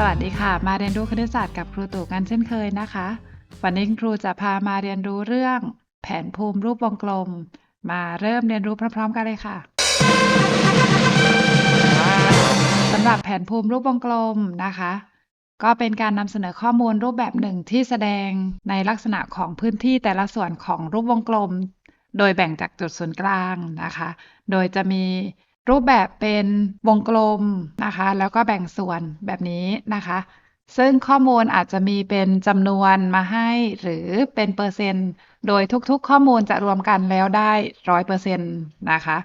สวัสดีค่ะ มาเรียนรู้คณิตศาสตร์กับครูตู่กันเช่นเคยนะคะ วันนี้ครูจะพามาเรียนรู้เรื่อง แผนภูมิรูปวงกลม มาเริ่มเรียนรู้พร้อม ๆ กันเลยค่ะสำหรับแผนภูมิรูปวงกลมนะคะ ก็เป็นการนำเสนอข้อมูลรูปแบบหนึ่งที่แสดงในลักษณะของพื้นที่แต่ละส่วนของรูปวงกลม โดยแบ่งจากจุดศูนย์กลางนะคะ โดยจะมี รูปแบบเป็นวงกลมนะคะ แล้วก็แบ่งส่วนแบบนี้นะคะ ซึ่งข้อมูลอาจจะมีเป็นจำนวนมาให้ หรือเป็นเปอร์เซ็นต์ โดยทุกๆ ข้อมูลจะรวมกันแล้วได้ร้อยเปอร์เซ็นต์นะคะ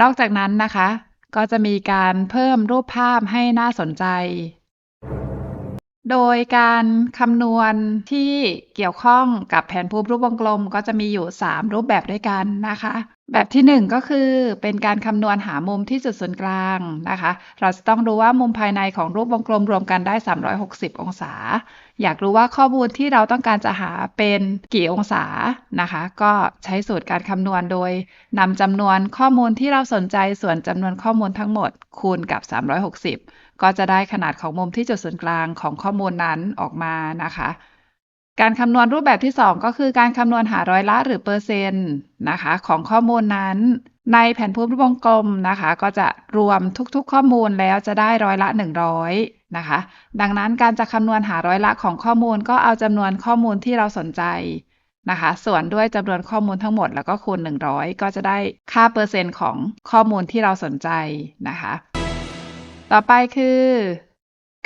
นอกจากนั้นนะคะ ก็จะมีการเพิ่มรูปภาพให้น่าสนใจโดยการคำนวณที่เกี่ยวข้องกับแผนภูมิรูปวงกลมก็จะมีอยู่ 3 รูปแบบด้วยกันนะคะ แบบที่ 1 ก็คือเป็นการคำนวณหามุมที่จุดศูนย์กลางนะคะ เราจะต้องดูว่ามุมภายในของรูปวงกลมรวมกันได้ 360 องศา อยากรู้ว่าข้อมูลที่เราต้องการจะหาเป็นกี่องศานะคะ ก็ใช้สูตรการคำนวณโดยนำจำนวนข้อมูลที่เราสนใจส่วนจำนวนข้อมูลทั้งหมดคูณกับ 360 ก็จะได้ขนาดของมุมที่จุดศูนย์กลางของข้อมูลนั้นออกมานะคะ การคำนวณรูปแบบที่ 2 ก็คือการคำนวณหาร้อยละหรือเปอร์เซ็นต์นะคะของข้อมูลนั้น ในแผนภูมิรูปวงกลมนะคะ ก็จะรวมทุกๆข้อมูลแล้วจะได้ร้อยละ 100นะคะ ดังนั้นการจะคำนวณหาร้อยละของข้อมูล ก็เอาจำนวนข้อมูลที่เราสนใจนะคะ ส่วนด้วยจำนวนข้อมูลทั้งหมดแล้วก็คูณ 100 ก็จะได้ค่าเปอร์เซ็นต์ของข้อมูลที่เราสนใจนะคะ ต่อไปคือ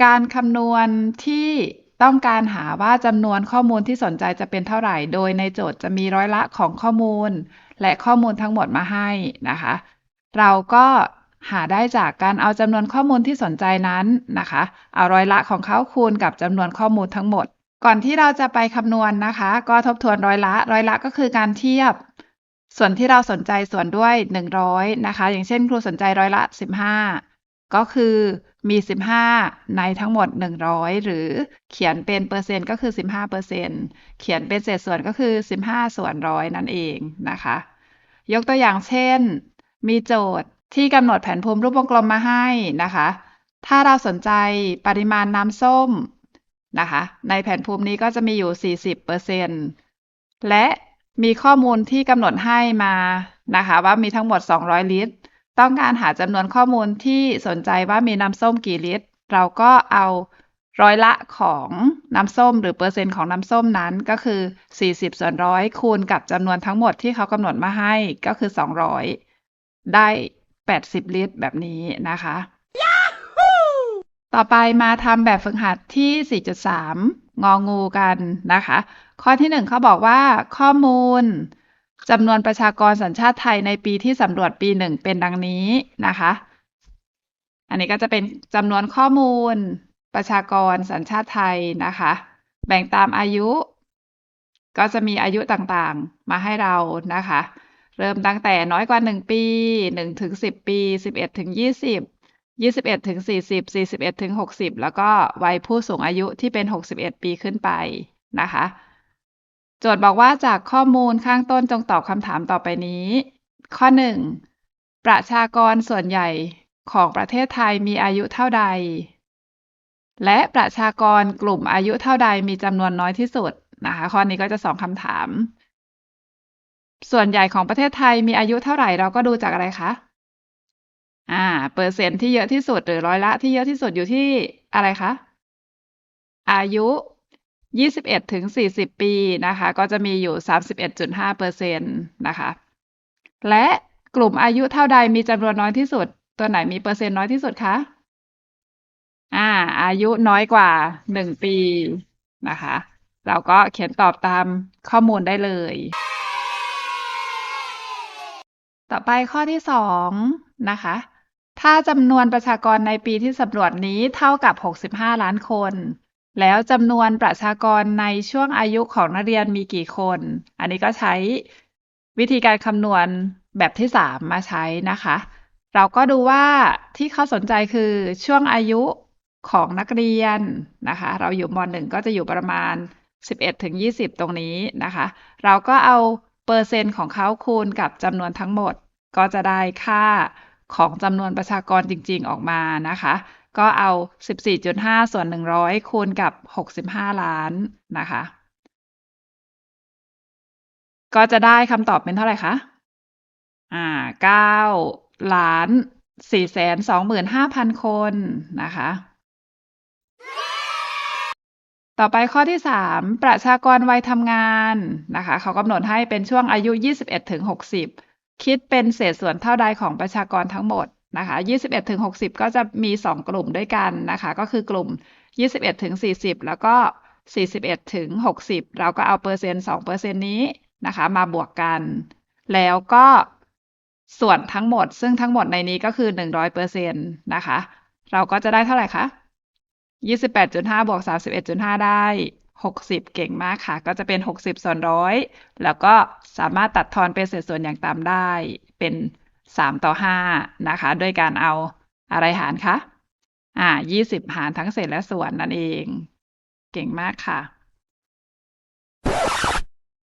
การคำนวณที่ ต้องการหาว่าจำนวนข้อมูลที่สนใจจะเป็นเท่าไหร่ โดยในโจทย์จะมีร้อยละของข้อมูล และข้อมูลทั้งหมดมาให้นะคะ เราก็หาได้จากการเอาจำนวนข้อมูลที่สนใจนั้นนะคะ เอาร้อยละของเขาคูณกับจำนวนข้อมูลทั้งหมด ก่อนที่เราจะไปคำนวณนะคะ ก็ทบทวนร้อยละ ร้อยละก็คือการเทียบ ส่วนที่เราสนใจส่วนด้วย 100 นะคะ อย่างเช่นครูสนใจร้อยละ 15 ก็คือมี 15 ในทั้งหมด 100 หรือเขียนเป็นเปอร์เซ็นต์ก็คือ 15เปอร์เซ็นต์เขียนเป็นเศษส่วนก็คือ 15 ส่วนร้อยนั่นเองนะคะ ยกตัวอย่างเช่น มีโจทย์ที่กำหนดแผนภูมิรูปวงกลมมาให้นะคะ ถ้าเราสนใจปริมาณน้ำส้มนะคะ ในแผนภูมินี้ก็จะมีอยู่ 40เปอร์เซ็นต์และมีข้อมูลที่กำหนดให้มานะคะ ว่ามีทั้งหมด 200 ลิตร ต้องการหาจำนวนข้อมูลที่สนใจว่ามีน้ำส้มกี่ลิตร เราก็เอาร้อยละของน้ำส้ม หรือเปอร์เซ็นต์ของน้ำส้มนั้นก็คือ 40 ส่วนร้อยคูณกับจำนวนทั้งหมดที่เขากำหนดมาให้ก็คือ 200 ได้ 80 ลิตรแบบนี้นะคะต่อไปมาทำแบบฝึกหัดที่ 4.3 งองูกันนะคะ ข้อที่ 1 เขาบอกว่าข้อมูล จำนวนประชากรสัญชาติไทยในปีที่สำรวจปีหนึ่งเป็นดังนี้นะคะ อันนี้ก็จะเป็นจำนวนข้อมูล ประชากรสัญชาติไทยนะคะ แบ่งตามอายุ ก็จะมีอายุต่างๆมาให้เรานะคะ เริ่มตั้งแต่น้อยกว่า 1 ปี 1 ถึง 10 ปี 11 ถึง 20 21ถึง40 41ถึง60 แล้วก็วัยผู้สูงอายุที่เป็น 61 ปีขึ้นไปนะคะ โจทย์บอกว่าจากข้อมูลข้างต้นจงตอบคำถามต่อไปนี้ ข้อ 1 ประชากรส่วนใหญ่ของประเทศไทยมีอายุเท่าใด และประชากรกลุ่มอายุเท่าใดมีจำนวนน้อยที่สุดนะคะข้อนี้ก็จะสองคำถาม ส่วนใหญ่ของประเทศไทยมีอายุเท่าไหร่เราก็ดูจากอะไรคะอ่าเปอร์เซ็นต์ที่เยอะที่สุดหรือร้อยละที่เยอะที่สุดอยู่ที่อะไรคะอายุ 21ถึง40 ปีนะคะ ก็จะมีอยู่ 31.5เปอร์เซ็นะคะ และกลุ่มอายุเท่าใดมีจำนวนน้อยที่สุด ตัวไหนมีเปอร์เซ็นต์น้อยที่สุดคะอ่า อายุน้อยกว่า 1 ปีนะคะ เราก็เขียนตอบตามข้อมูลได้เลย ต่อไปข้อที่สองนะคะ ถ้าจำนวนประชากรในปีที่สำรวจนี้เท่ากับ 65 ล้านคน แล้วจำนวนประชากรในช่วงอายุของนักเรียนมีกี่คน อันนี้ก็ใช้วิธีการคำนวณแบบที่ 3 มาใช้นะคะ เราก็ดูว่าที่เขาสนใจคือช่วงอายุของนักเรียนนะคะ เราอยู่ม .1 ก็จะอยู่ประมาณ 11ถึง20 ตรงนี้นะคะ เราก็เอาเปอร์เซ็นต์ของเขาคูณกับจำนวนทั้งหมด ก็จะได้ค่าของจำนวนประชากรจริง ๆ ออกมานะคะ ก็เอา 14.5 ส่วน 100 คูณกับ 65 ล้านนะคะ ก็จะได้คำตอบเป็นเท่าไหร่คะ อ่า 9 ล้าน 4 25,000 คนนะคะ ต่อไปข้อที่ 3 ประชากรวัยทำงานนะคะ เขากำหนดให้เป็นช่วงอายุ 21ถึง60 คิดเป็นเศษส่วนเท่าใดของประชากรทั้งหมด นะคะ21ถึง60 ก็จะมี 2 กลุ่มด้วยกันนะคะ ก็คือกลุ่ม 21ถึง40 แล้วก็ 41ถึง60 เราก็เอาเปอร์เซ็นต์2เปอร์เซ็นต์นี้นะคะ มาบวกกัน แล้วก็ส่วนทั้งหมด ซึ่งทั้งหมดในนี้ก็คือ 100%นต์นะคะ เราก็จะได้เท่าไหร่คะ 28.5บวก31.5 ได้ 60 เก่งมากค่ะ ก็จะเป็น 60 ส่วนร้อย แล้วก็สามารถตัดทอนเป็นเศษส่วนอย่างต่ำได้เป็น 3 ต่อ 5 นะคะ ด้วยการเอาอะไรหารคะอ่า20 หารทั้งเศษและส่วนนั่นเอง เก่งมากค่ะ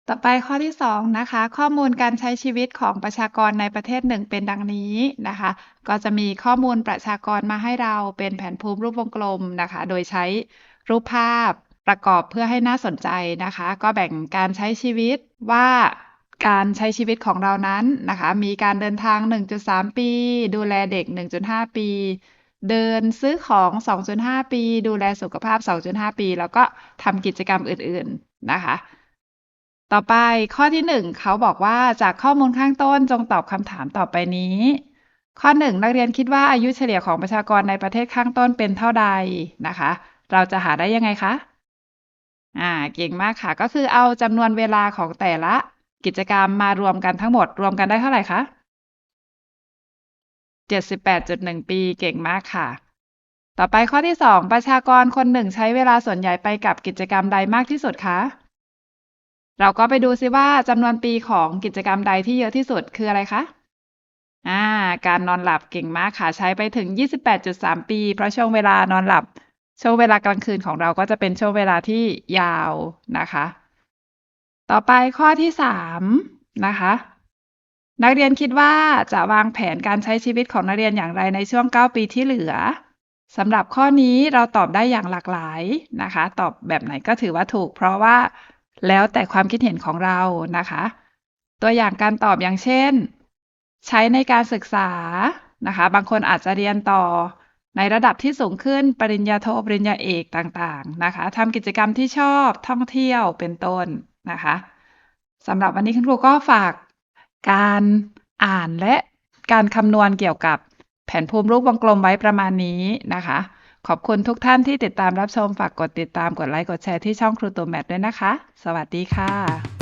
ต่อไปข้อที่ 2 นะคะ ข้อมูลการใช้ชีวิตของประชากรในประเทศหนึ่งเป็นดังนี้นะคะ ก็จะมีข้อมูลประชากรมาให้เราเป็นแผนภูมิรูปวงกลมนะคะ โดยใช้รูปภาพประกอบเพื่อให้น่าสนใจนะคะ ก็แบ่งการใช้ชีวิตว่า การใช้ชีวิตของเรานั้นนะคะ มีการเดินทาง 1.3 ปี ดูแลเด็ก 1.5 ปี เดินซื้อของ 2.5 ปี ดูแลสุขภาพ 2.5 ปี แล้วก็ทำกิจกรรมอื่น ๆ นะคะ ต่อไปข้อที่หนึ่งเขาบอกว่าจากข้อมูลข้างต้นจงตอบคำถามต่อไปนี้ ข้อหนึ่งนักเรียนคิดว่าอายุเฉลี่ยของประชากรในประเทศข้างต้นเป็นเท่าใดนะคะ เราจะหาได้ยังไงคะอ่าเก่งมากค่ะ ก็คือเอาจำนวนเวลาของแต่ละ กิจกรรมมารวมกันทั้งหมดรวมกันได้เท่าไหร่คะ78.1ปีเก่งมากค่ะ ต่อไปข้อที่2ประชากรคนหนึ่งใช้เวลาส่วนใหญ่ไปกับกิจกรรมใดมากที่สุดคะ เราก็ไปดูซิว่าจำนวนปีของกิจกรรมใดที่เยอะที่สุดคืออะไรคะอ่าการนอนหลับเก่งมากค่ะใช้ไปถึง 28.3 ปี เพราะช่วงเวลานอนหลับ ช่วงเวลากลางคืนของเราก็จะเป็นช่วงเวลาที่ยาวนะคะ ต่อไปข้อที่3นะคะ นักเรียนคิดว่าจะวางแผนการใช้ชีวิตของนักเรียนอย่างไรในช่วง 9 ปีที่เหลือสำหรับข้อนี้เราตอบได้อย่างหลากหลายนะคะ ตอบแบบไหนก็ถือว่าถูก เพราะว่าแล้วแต่ความคิดเห็นของเรานะคะ ตัวอย่างการตอบอย่างเช่น ใช้ในการศึกษานะคะ บางคนอาจจะเรียนต่อในระดับที่สูงขึ้นปริญญาโทปริญญาเอกต่างๆนะคะทำกิจกรรมที่ชอบท่องเที่ยวเป็นต้น นะคะสำหรับวันนี้คุณครูก็ฝากการอ่านและการคำนวณเกี่ยวกับแผนภูมิรูปวงกลมไว้ประมาณนี้นะคะ ขอบคุณทุกท่านที่ติดตามรับชม ฝากกดติดตาม กดไลค์ กดแชร์ที่ช่องครูตัวแมทด้วยนะคะ สวัสดีค่ะ